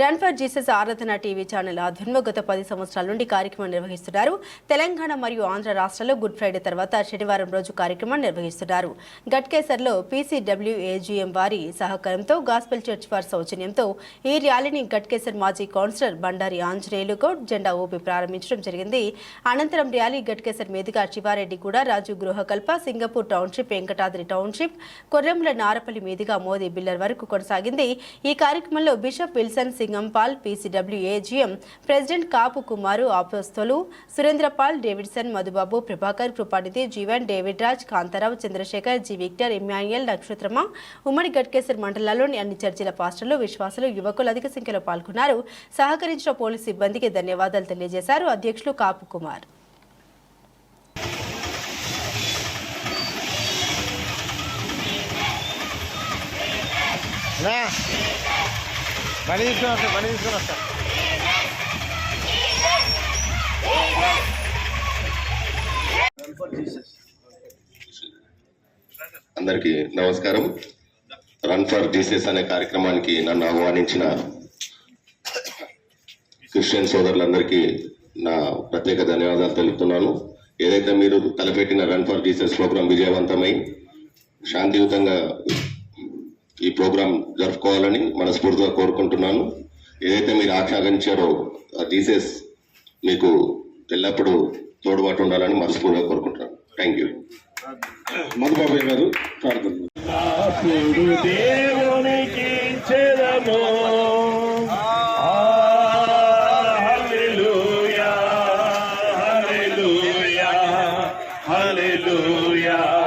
Run for Jesus ఆరాధన TV channel ఆధ్వర్యంలో గత పది సంవత్సరాల నుండి కార్యక్రమం నిర్వహిస్తున్నారు. తెలంగాణ మరియు ఆంధ్ర రాష్ట్రాల్లో గుడ్ ఫ్రైడే తర్వాత శనివారం రోజు కార్యక్రమం నిర్వహిస్తున్నారు. గట్కేసర్లో పీసీడబ్ల్యూఏజీఎం వారి సహకారంతో గాస్పెల్ చర్చ్ వారి సౌజన్యంతో ఈ ర్యాలీని గట్కేసర్ మాజీ కౌన్సిలర్ బండారి ఆంజనేయులు గౌడ్ జెండా ఊపి ప్రారంభించడం జరిగింది. అనంతరం ర్యాలీ గట్కేసర్ మీదుగా శివారెడ్డి కూడా Raju Gruhakalpa Singapore township Venkatadri township Korremula Narapally మీదుగా మోదీ బిల్లర్ వరకు కొనసాగింది. ఈ కార్యక్రమంలో bishop Wilson Lingampal PCWA GM president Kapu Kumar ఆపోస్తోలు Surendrapal Davidson Madhubabu Prabhakar Krupanidhi Jeevan David Raj Kantharao Chandrasekhar G Victor Emmanuel నక్షత్రమ ఉమ్మడి గట్కేశ్వర్ మండలాల్లోని అన్ని చర్చిల పాస్టర్లు విశ్వాసులు యువకులు అధిక సంఖ్యలో పాల్గొన్నారు సహకరించిన పోలీసు సిబ్బందికి ధన్యవాదాలు తెలియజేశారు అధ్యక్షులు కాపు కుమార్ Yeah. బండి తీసుకొని వస్తా బండి తీసుకొని వస్తా. అందరికీ నమస్కారం. రన్ ఫర్ జీసస్ అనే కార్యక్రమానికి నన్ను ఆహ్వానించిన క్రిస్టియన్ సోదరులందరికీ నా ప్రత్యేక ధన్యవాదాలు తెలుపుతున్నాను. ఏదైతే మీరు తలపెట్టిన రన్ ఫర్ జీసస్ ప్రోగ్రాం విజయవంతమై శాంతియుతంగా ఈ ప్రోగ్రాం జరుపుకోవాలని మనస్ఫూర్తిగా కోరుకుంటున్నాను. ఏదైతే మీరు ఆజ్ఞాపించారో ఆ జీసస్ మీకు ఎల్లప్పుడూ తోడుబాటు ఉండాలని మనస్ఫూర్తిగా కోరుకుంటున్నాను. థ్యాంక్ యూ మధుబాబు గారు ప్రార్థన. అప్పుడు దేవునికి చెదము హల్లెలూయా.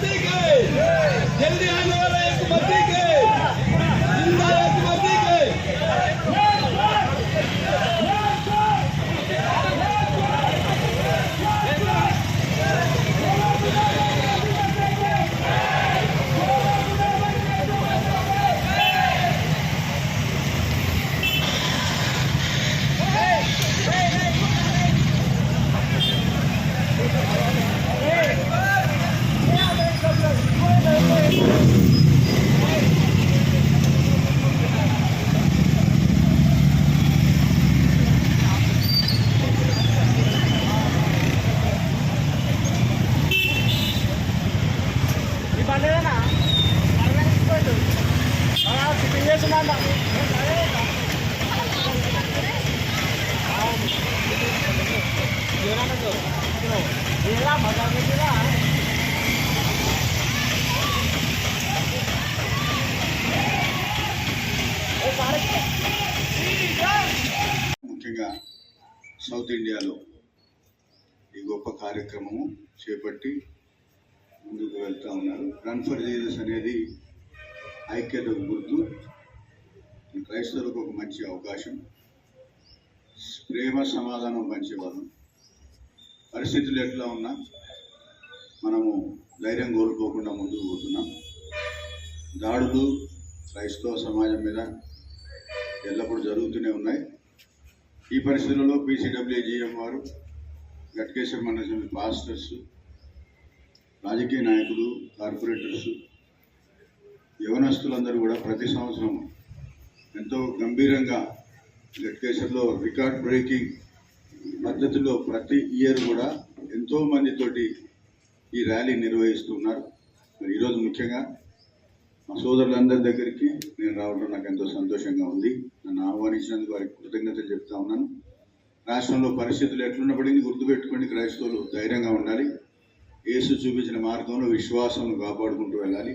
Big ముఖ్యంగా సౌత్ ఇండియాలో ఈ ఈ గొప్ప కార్యక్రమము చేపట్టి ముందుకు వెళ్తూ ఉన్నారు. రన్ ఫర్ జీసస్ అనేది ఐక్యతకు గుర్తు. క్రైస్తవులకు ఒక మంచి అవకాశం. ప్రేమ సమాధానం పంచేవాళ్ళం. పరిస్థితులు ఎట్లా ఉన్నా మనము ధైర్యం కోల్పోకుండా ముందుకు పోతున్నాం. దాడులు క్రైస్తవ సమాజం మీద ఎల్లప్పుడూ జరుగుతూనే ఉన్నాయి. ఈ పరిస్థితుల్లో పీసీడబ్ల్యూజీఎం వారు గట్కేశ్వర మండలి పాస్టర్స్ రాజకీయ నాయకులు కార్పొరేటర్స్ యవనస్తులందరూ కూడా ప్రతి సంవత్సరం ఎంతో గంభీరంగా గట్కేశ్వర్లో రికార్డ్ బ్రేకింగ్ పద్ధతిలో ప్రతి ఇయర్ కూడా ఎంతో మందితోటి ఈ ర్యాలీ నిర్వహిస్తున్నారు మరి ఈరోజు ముఖ్యంగా మా సోదరులందరి దగ్గరికి నేను రావడం నాకు ఎంతో సంతోషంగా ఉంది. నన్ను ఆహ్వానించినందుకు వారికి కృతజ్ఞతలు చెప్తా ఉన్నాను. రాష్ట్రంలో పరిస్థితులు ఎట్లున్నప్పటికీ గుర్తుపెట్టుకొని క్రైస్తవులు ధైర్యంగా ఉండాలి. యేసు చూపించిన మార్గంలో విశ్వాసం కాపాడుకుంటూ వెళ్ళాలి.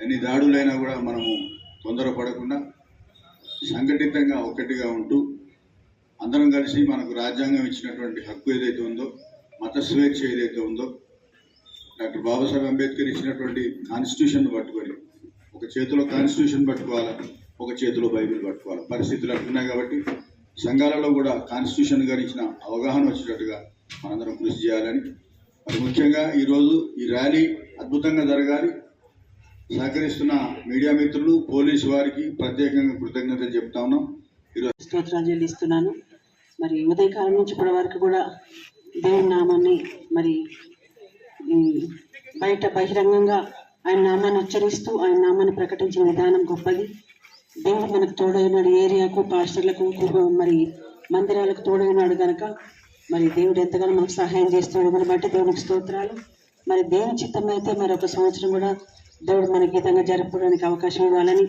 ఎన్ని దాడులైనా కూడా మనము తొందరపడకుండా సంఘటితంగా ఒకటిగా ఉంటూ అందరం కలిసి మనకు రాజ్యాంగం ఇచ్చినటువంటి హక్కు ఏదైతే ఉందో మత స్వేచ్ఛ ఏదైతే ఉందో డాక్టర్ బాబాసాహెబ్ అంబేద్కర్ ఇచ్చినటువంటి కాన్స్టిట్యూషన్ పట్టుకొని ఒక చేతిలో కాన్స్టిట్యూషన్ పట్టుకోవాలా ఒక చేతిలో బైబిల్ పట్టుకోవాలి? పరిస్థితులు అట్టున్నాయి కాబట్టి సంఘాలలో కూడా కాన్స్టిట్యూషన్ గారు ఇచ్చిన అవగాహన వచ్చేటట్టుగా మనందరం కృషి చేయాలని ముఖ్యంగా ఈరోజు ఈ ర్యాలీ అద్భుతంగా జరగాలి. సహకరిస్తున్న మీడియా మిత్రులు పోలీసు వారికి ప్రత్యేకంగా కృతజ్ఞతలు చెప్తా ఉన్నాం. ఈరోజు స్తోత్రాంజలి చెల్లిస్తున్నాను మరి ఉదయకాలం నుంచి ఇప్పటి వరకు కూడా దేవుని నామాన్ని మరి బయట బహిరంగంగా ఆయన నామాన్ని ఉచ్చరిస్తూ ఆయన నామాన్ని ప్రకటించిన విధానం గొప్పది. దేవుడు మనకు తోడైనాడు ఏరియాకు పాస్టర్లకు మరి మందిరాలకు తోడైనాడు కనుక మరి దేవుడు ఎంతగానో మనకు సహాయం చేస్తున్నాడు. బట్టి దేవునికి స్తోత్రాలు. మరి దేవుని చిత్తం అయితే మరి ఒక సంవత్సరం కూడా దేవుడు మనకి విధంగా జరుపుకోవడానికి అవకాశం ఇవ్వాలని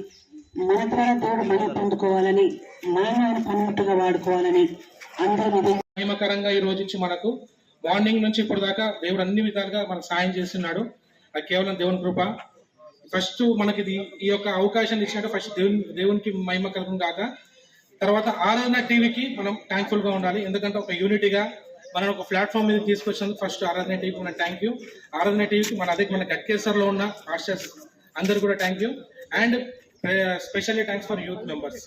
మన ద్వారా దేవుడు మనం పొందుకోవాలని మనం ఆయన పనిముట్టుగా వాడుకోవాలని అందరి మహిమకరంగా ఈ రోజు మనకు మార్నింగ్ నుంచి ఇప్పుడు దాకా దేవుడు అన్ని విధాలుగా మనకు సాయం చేస్తున్నాడు. అది కేవలం దేవుని కృప. ఫస్ట్ మనకి ఇది ఈ యొక్క అవకాశం ఇచ్చినట్టు ఫస్ట్ దేవుని దేవునికి మహిమ కలుగును కాక తర్వాత ఆరాధన టీవీకి మనం థ్యాంక్ఫుల్గా ఉండాలి. ఎందుకంటే ఒక యూనిటీగా మనం ఒక ప్లాట్ఫామ్ మీద తీసుకొచ్చినందుకు ఫస్ట్ ఆరాధన టీవీకి మన థ్యాంక్ యూ ఆరాధన టీవీకి మన అదే మన గట్కేసర్లో ఉన్న ఆర్షర్స్ అందరు కూడా thank you and specially thanks for youth members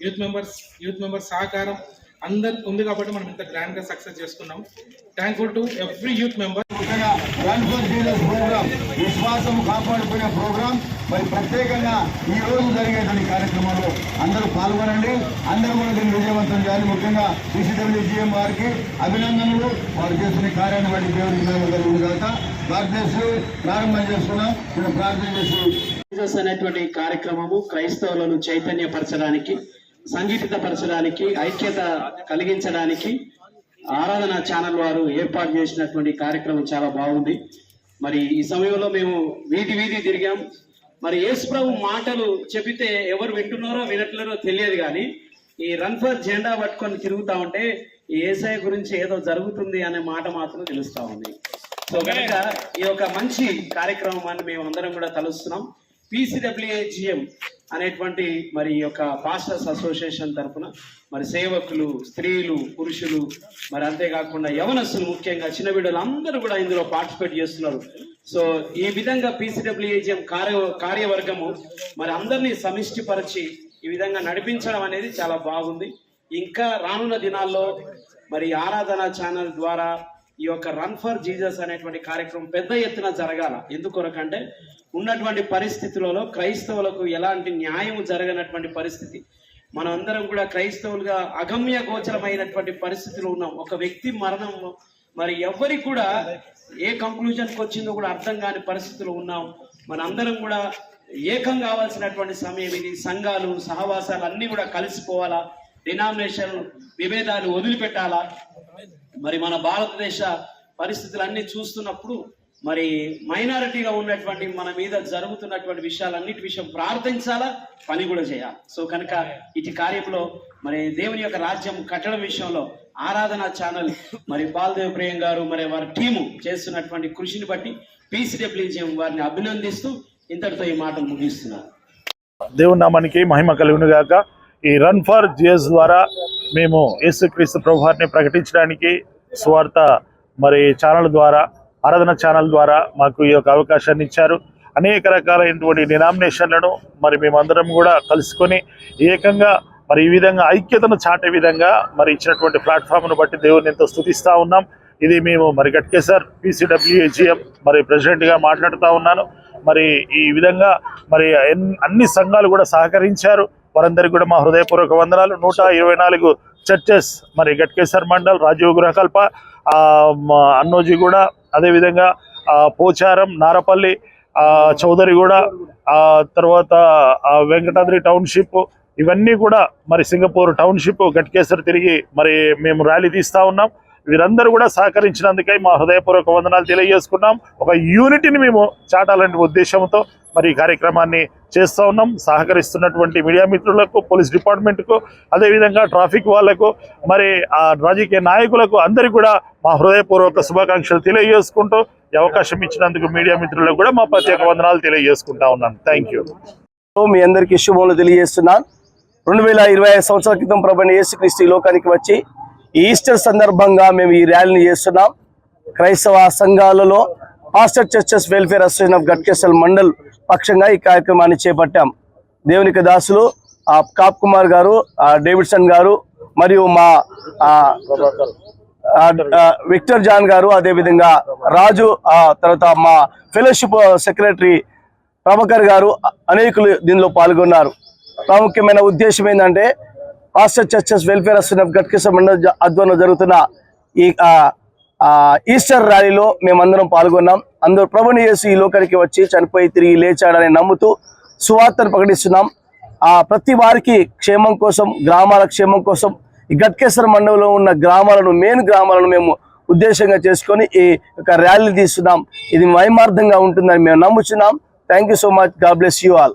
youth members youth members సహకారం అందరు ఉంది కాబట్టి మనం ఇంత గ్రాండ్గా సక్సెస్ చేసుకున్నాం. Thankful to every youth member ముఖ్యంగా రన్ ఫర్ జీసస్ ప్రోగ్రామ్ విశ్వాసం కాపాడుకునే ప్రోగ్రాం మరి ప్రత్యేకంగా ఈ రోజు జరిగేటువంటి కార్యక్రమంలో అందరూ పాల్గొనండి. అందరూ కూడా దీన్ని విజయవంతం చేయాలి. ముఖ్యంగా సిసిడబ్ల్యూజిఎం వారికి అభినందనలు. వారు చేస్తున్న కార్యాన్ని బట్టి దేవుడికి కలుగును కాక యు. ప్రారంభం చేసుకున్నాం ప్రార్థన చేసి అనేటువంటి కార్యక్రమము క్రైస్తవులను చైతన్యపరచడానికి సంఘటితపరచడానికి ఐక్యత కలిగించడానికి ఆరాధన ఛానల్ వారు ఏర్పాటు చేసినటువంటి కార్యక్రమం చాలా బాగుంది. మరి ఈ సమయంలో మేము వీధి వీధి తిరిగాం. మరి యేసుప్రభు మాటలు చెబితే ఎవరు వింటున్నారో వినట్లేరో తెలియదు కానీ ఈ రన్ ఫర్ జెండా పట్టుకొని తిరుగుతా ఉంటే ఈ ఏసఐ గురించి ఏదో జరుగుతుంది అనే మాట మాత్రం తెలుస్తా ఉంది. సో కనుక ఈ యొక్క మంచి కార్యక్రమాన్ని మేము అందరం కూడా తలుస్తున్నాం. పిసిడబ్ల్యూఏజిఎం అనేటువంటి మరి ఈ యొక్క పాస్టర్స్ అసోసియేషన్ తరఫున మరి సేవకులు స్త్రీలు పురుషులు మరి అంతేకాకుండా యవనస్తులు ముఖ్యంగా చిన్న బిడ్డలు అందరూ కూడా ఇందులో పార్టిసిపేట్ చేస్తున్నారు. సో ఈ విధంగా పిసిడబ్ల్యూఏజిఎం కార్య కార్యవర్గము మరి అందరినీ సమిష్టిపరిచి ఈ విధంగా నడిపించడం అనేది చాలా బాగుంది. ఇంకా రానున్న దినాల్లో మరి ఆరాధన ఛానల్ ద్వారా ఈ యొక్క రన్ ఫర్ జీసస్ అనేటువంటి కార్యక్రమం పెద్ద ఎత్తున జరగాల. ఎందుకొరకంటే ఉన్నటువంటి పరిస్థితులలో క్రైస్తవులకు ఎలాంటి న్యాయం జరగనటువంటి పరిస్థితి? మనందరం కూడా క్రైస్తవులుగా అగమ్య గోచరమైనటువంటి పరిస్థితిలో ఉన్నాం. ఒక వ్యక్తి మరణం మరి ఎవరికి కూడా ఏ కంక్లూజన్కి వచ్చిందో కూడా అర్థం కాని పరిస్థితిలో ఉన్నాం. మనందరం కూడా ఏకం కావాల్సినటువంటి సమయం ఇది. సంఘాలు సహవాసాలు అన్నీ కూడా కలిసిపోవాలా? డినామినేషన్ విభేదాలు వదిలిపెట్టాలా? మరి మన భారతదేశ పరిస్థితులన్నీ చూస్తున్నప్పుడు మరి మైనారిటీగా ఉన్నటువంటి మన మీద జరుగుతున్నటువంటి విషయాలన్నిటి విషయం ప్రార్థించాలా? పని కూడా చేయాలి. సో కనుక ఇటు కార్యంలో మరి దేవుని యొక్క రాజ్యం కట్టడం విషయంలో ఆరాధన ఛానల్ మరి బాలదేవ్ ప్రియం గారు మరి వారి టీము చేస్తున్నటువంటి కృషిని బట్టి పీసీడబ్ల్యూజీఎం వారిని అభినందిస్తూ ఇంతటితో ఈ మాటలు ముగిస్తున్నారు దేవుని నామానికి మహిమ కలుగును గాక. ఈ రన్ ఫర్ జిఎస్ ద్వారా మేము యేసుక్రీస్తు ప్రభువారిని ప్రకటించడానికి స్వార్థ మరి ఛానల్ ద్వారా ఆరాధన ఛానల్ ద్వారా మాకు ఈ యొక్క అవకాశాన్ని ఇచ్చారు. అనేక రకాలైనటువంటి డినామినేషన్లను మరి మేమందరం కూడా కలుసుకొని ఏకంగా మరి ఈ విధంగా ఐక్యతను చాటే విధంగా మరి ఇచ్చినటువంటి ప్లాట్ఫామ్ను బట్టి దేవుని ఎంతో స్థుతిస్తూ ఉన్నాం. ఇది మేము మరి గట్కేసర్ పీసీడబ్ల్యూఏజిఎం మరి ప్రెసిడెంట్గా మాట్లాడుతూ ఉన్నాను. మరి ఈ విధంగా మరి ఎన్- అన్ని సంఘాలు కూడా సహకరించారు. వారందరికీ కూడా మా హృదయపూర్వక వందనాలు. నూట ఇరవై నాలుగు చర్చెస్ మరి గట్కేసర్ మండల్ రాజీవ్ గృహకల్ప అన్నోజీ కూడా అదేవిధంగా పోచారం నారపల్లి చౌదరిగూడ తర్వాత వెంకటాద్రి టౌన్షిప్ ఇవన్నీ కూడా మరి సింగపూర్ టౌన్షిప్ గట్కేసర్ తిరిగి మరి మేము ర్యాలీ తీస్తూ ఉన్నాం. వీరందరూ కూడా సహకరించినందుకై మా హృదయపూర్వక వందనాలు తెలియజేసుకున్నాం. ఒక యూనిటీని మేము చాటాలనే ఉద్దేశంతో మరి కార్యక్రమాన్ని చేస్తూ ఉన్నాం. సహకరిస్తున్నటువంటి మీడియా మిత్రులకు పోలీస్ డిపార్ట్మెంట్కు అదేవిధంగా ట్రాఫిక్ వాళ్ళకు మరి ఆ రాజకీయ నాయకులకు అందరికీ కూడా మా హృదయపూర్వక శుభాకాంక్షలు తెలియజేసుకుంటూ ఈ అవకాశం ఇచ్చినందుకు మీడియా మిత్రులకు కూడా మా ప్రత్యేక వందనాలు తెలియజేసుకుంటా ఉన్నాను. థ్యాంక్ యూ మీ అందరికీ శుభములు తెలియజేస్తున్నాను. రెండు వేల ఇరవై ఐదు సంవత్సరాల క్రితం ప్రభుత్వ యేసుక్రీస్తు ఈ లోకానికి వచ్చి ఈస్టర్ సందర్భంగా మేము ఈ ర్యాలీని చేస్తున్నాం. క్రైస్తవ సంఘాలలో pastor churches welfare association of Ghatkesar mandal పక్షంగా ఈ కార్యక్రమాన్ని చేపట్టాం. దేవునికి దాసులు ఆ కాప్ కుమార్ గారు ఆ డేవిడ్సన్ గారు మరియు మా విక్టర్ జాన్ గారు అదేవిధంగా రాజు ఆ తర్వాత మా ఫెలోషిప్ సెక్రటరీ ప్రభాకర్ గారు అనేకులు దీనిలో పాల్గొన్నారు. ప్రాముఖ్యమైన ఉద్దేశం ఏంటంటే pastor churches welfare association of మండల ఆధ్వర్యంలో జరుగుతున్న ఈ ఈస్టర్ ర్యాలీలో మేమందరం పాల్గొన్నాం. అందరూ ప్రభుని యేసు ఈ లోకానికి వచ్చి చనిపోయి తిరిగి లేచాడని నమ్ముతూ సువార్తను ప్రకటిస్తున్నాం. ఆ ప్రతి వారికి క్షేమం కోసం గ్రామాల క్షేమం కోసం ఈ గట్కేశ్వర మండలంలో ఉన్న గ్రామాలను మెయిన్ గ్రామాలను మేము ఉద్దేశంగా చేసుకొని ఈ యొక్క ర్యాలీ తీస్తున్నాం. ఇది మైమార్థంగా ఉంటుందని మేము నమ్ముచున్నాం. Thank you so much God bless you all